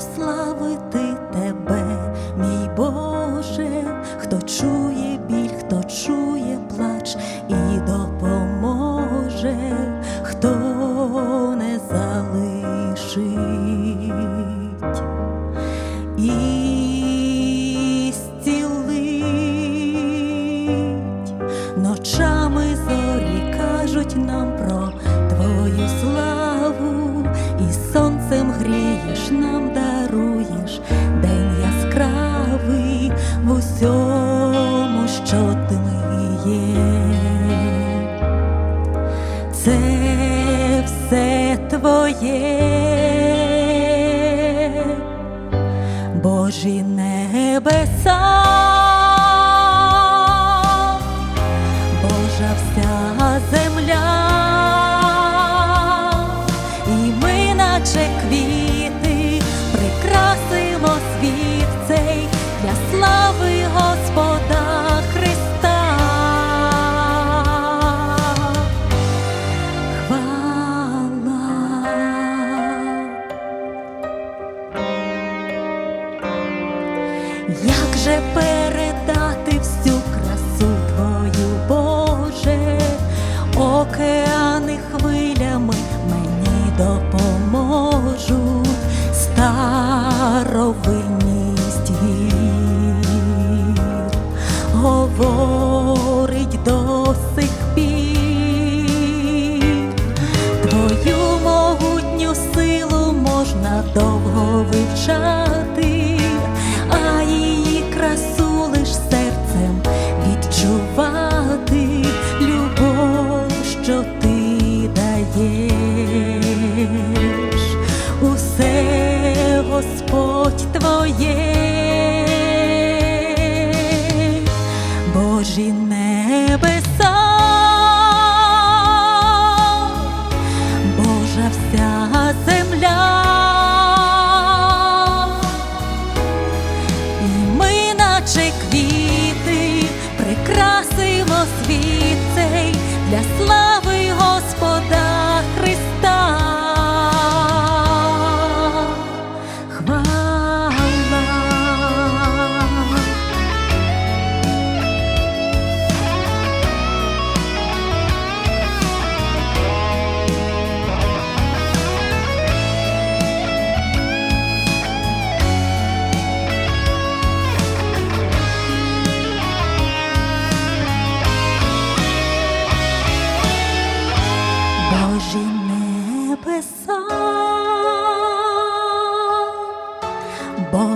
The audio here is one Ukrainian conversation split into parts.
прославити тебе, мій Боже, хто чує біль, хто чує плач і допоможе, хто не залишить. це все твоє, Божі небеса. voz. Божі небеса.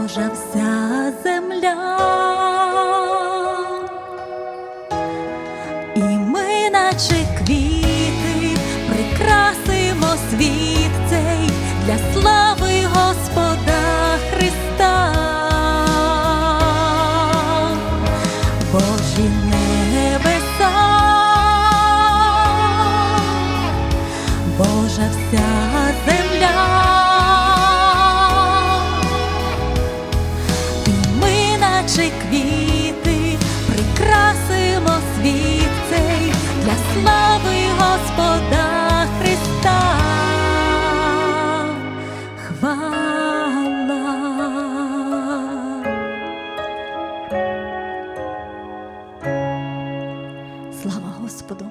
Божа вся земля, і ми, наче квіти, прикрасимо світ цей для слави Господа Христа, Божі небеса, Божа вся. рози квіти, прикрасимо світ цей для слави Господа Христа. Хвала. Слава Господу.